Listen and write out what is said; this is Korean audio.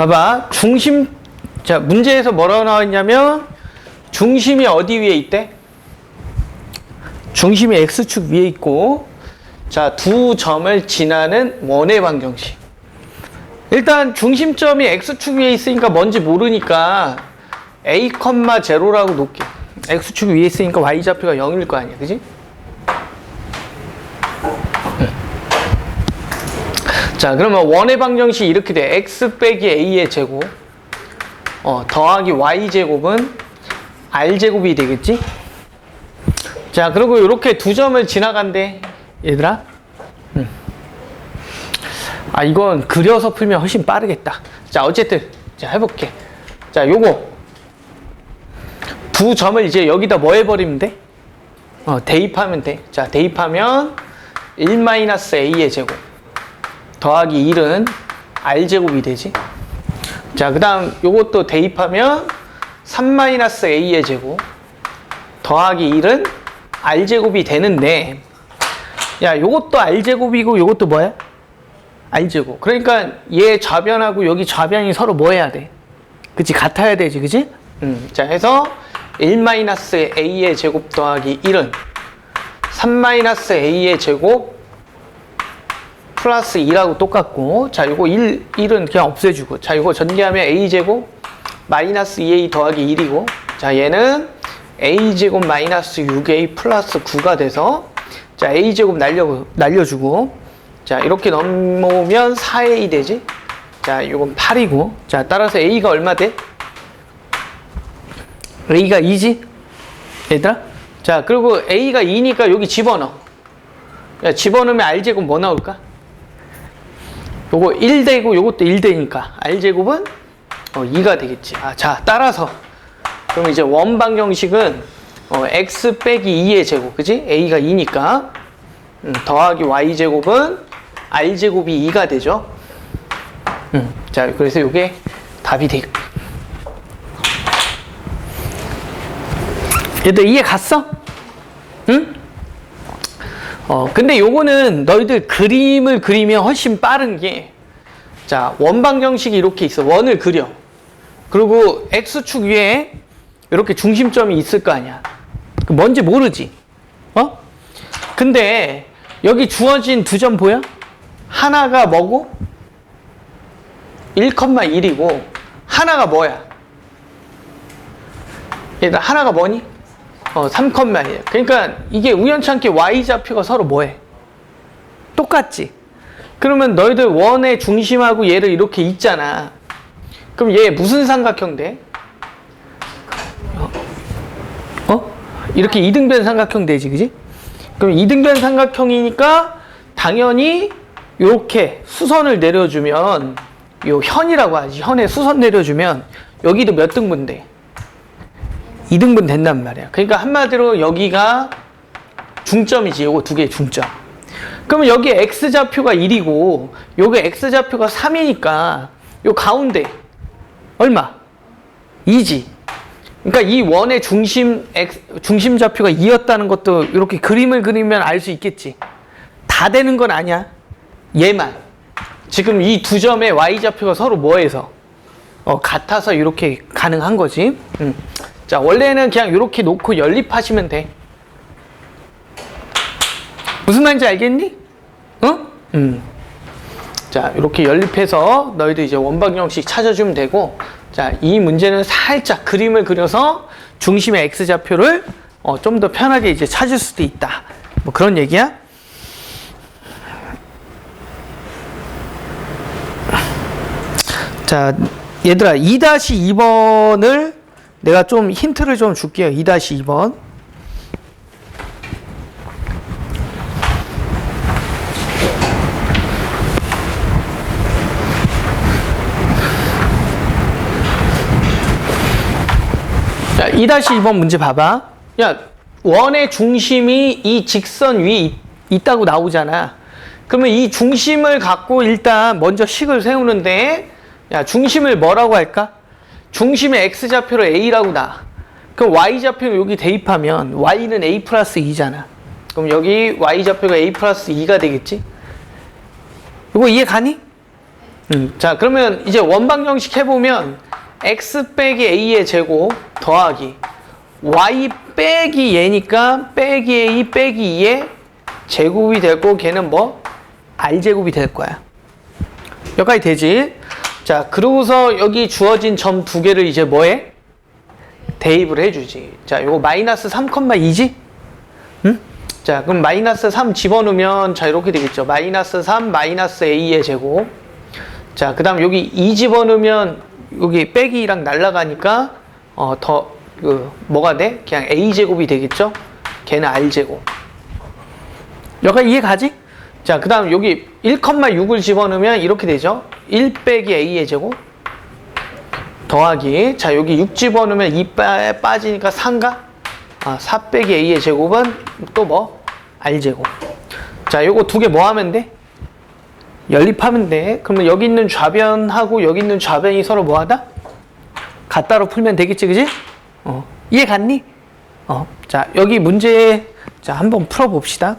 봐봐. 중심, 자, 문제에서 뭐라고 나왔냐면, 중심이 어디 위에 있대? 중심이 X축 위에 있고, 자, 두 점을 지나는 원의 방정식. 일단 중심점이 X축 위에 있으니까 뭔지 모르니까 A, 0라고 놓게. X축 위에 있으니까 Y좌표가 0일 거 아니야. 그지? 자, 그러면 원의 방정식이 이렇게 돼. x 빼기 a의 제곱 어, 더하기 y 제곱은 r 제곱이 되겠지? 자, 그리고 이렇게 두 점을 지나간대. 얘들아. 음. 아, 이건 그려서 풀면 훨씬 빠르겠다. 자, 어쨌든 자, 해볼게. 자, 요거 두 점을 이제 여기다 뭐 해버리면 돼? 어, 대입하면 돼. 자, 대입하면 1-a의 제곱 더하기 1은 r제곱이 되지. 자, 그 다음 요것도 대입하면 3-a의 제곱 더하기 1은 r제곱이 되는데 야, 요것도 r제곱이고 요것도 뭐야? r제곱. 그러니까 얘 좌변하고 여기 좌변이 서로 뭐 해야 돼? 그치? 같아야 되지, 그치? 음, 자, 해서 1-a의 제곱 더하기 1은 3-a의 제곱 플러스 2라고 똑같고 자 이거 1, 1은 그냥 없애주고 자 이거 전개하면 a제곱 마이너스 2a 더하기 1이고 자 얘는 a제곱 마이너스 6a 플러스 9가 돼서 자 a제곱 날려, 날려주고 자 이렇게 넘어오면 4a 되지 자 이건 8이고 자 따라서 a가 얼마 돼? a가 2지? 얘들아? 자 그리고 a가 2니까 여기 집어넣어 야, 집어넣으면 r제곱 뭐 나올까? 요거 1되고 요것도 1되니까 r제곱은 어, 2가 되겠지. 아, 자, 따라서 그럼 이제 원방정식은 어, x 빼기 2의 제곱, 그지? a가 2니까 음, 더하기 y제곱은 r제곱이 2가 되죠. 음, 자, 그래서 요게 답이 돼. 얘들 이해 갔어? 응? 어, 근데 요거는 너희들 그림을 그리면 훨씬 빠른 게, 자, 원방 정식이 이렇게 있어. 원을 그려. 그리고 X축 위에 이렇게 중심점이 있을 거 아니야. 그 뭔지 모르지. 어? 근데 여기 주어진 두 점 보여? 하나가 뭐고? 1,1이고, 하나가 뭐야? 얘들 하나가 뭐니? 어, 3컷만이에요. 그러니까 이게 우연찮게 y좌표가 서로 뭐해? 똑같지? 그러면 너희들 원의 중심하고 얘를 이렇게 있잖아. 그럼 얘 무슨 삼각형 돼? 어? 어? 이렇게 이등변 삼각형 되지, 그지? 그럼 이등변 삼각형이니까 당연히 이렇게 수선을 내려주면 요 현이라고 하지. 현에 수선 내려주면 여기도 몇 등분 돼? 2등분 된단 말이야. 그러니까 한마디로 여기가 중점이지. 요거 두 개의 중점. 그러면 여기 x좌표가 1이고 요게 x좌표가 3이니까 요 가운데 얼마? 2지. 그러니까 이 원의 중심 x, 중심 좌표가 2였다는 것도 이렇게 그림을 그리면 알 수 있겠지. 다 되는 건 아니야. 얘만. 지금 이 두 점의 y좌표가 서로 뭐해서 어, 같아서 이렇게 가능한 거지. 음. 자, 원래는 그냥 이렇게 놓고 연립하시면 돼. 무슨 말인지 알겠니? 어? 음. 자, 이렇게 연립해서 너희도 이제 원방정식 찾아주면 되고, 자, 이 문제는 살짝 그림을 그려서 중심의 x좌표를 어, 좀 더 편하게 이제 찾을 수도 있다. 뭐 그런 얘기야? 자, 얘들아, 2-2번을 내가 좀 힌트를 좀 줄게요. 2-2번. 자, 2-2번 문제 봐봐. 야, 원의 중심이 이 직선 있, 있다고 나오잖아. 그러면 이 중심을 갖고 일단 먼저 식을 세우는데, 야, 중심을 뭐라고 할까? 중심의 x좌표로 a라고 나. 그럼 y좌표를 여기 대입하면 y는 a 플러스 2잖아. 그럼 여기 y좌표가 a 플러스 2가 되겠지? 이거 이해 가니? 음, 자, 그러면 이제 원방 정식 해보면 x 빼기 a의 제곱 더하기 y 빼기 얘니까 빼기 a 빼기 2의 제곱이 되고 걔는 뭐 r제곱이 될 거야. 여기까지 되지? 자, 그러고서 여기 주어진 점 두 개를 이제 뭐해? 대입을 해주지. 자, 요거 마이너스 3,2지? 응? 자, 그럼 마이너스 3 집어넣으면 자, 이렇게 되겠죠. 마이너스 3 마이너스 a의 제곱. 자, 그 다음 여기 2 집어넣으면 여기 빼기랑 날라가니까 어, 더, 그, 뭐가 돼? 그냥 a제곱이 되겠죠? 걔는 r제곱. 여기까지 이해 가지? 자, 그 다음 여기 1,6을 집어넣으면 이렇게 되죠? 1 빼기 a의 제곱 더하기 자 여기 6 집어넣으면 2 빠, 빠지니까 3가 아, 4 빼기 a의 제곱은 또 뭐? r제곱 자 요거 두 개 뭐 하면 돼? 연립하면 돼 그러면 여기 있는 좌변하고 여기 있는 좌변이 서로 뭐 하다? 같다로 풀면 되겠지 그지? 어. 이해 갔니? 어. 자 여기 문제 자 한번 풀어봅시다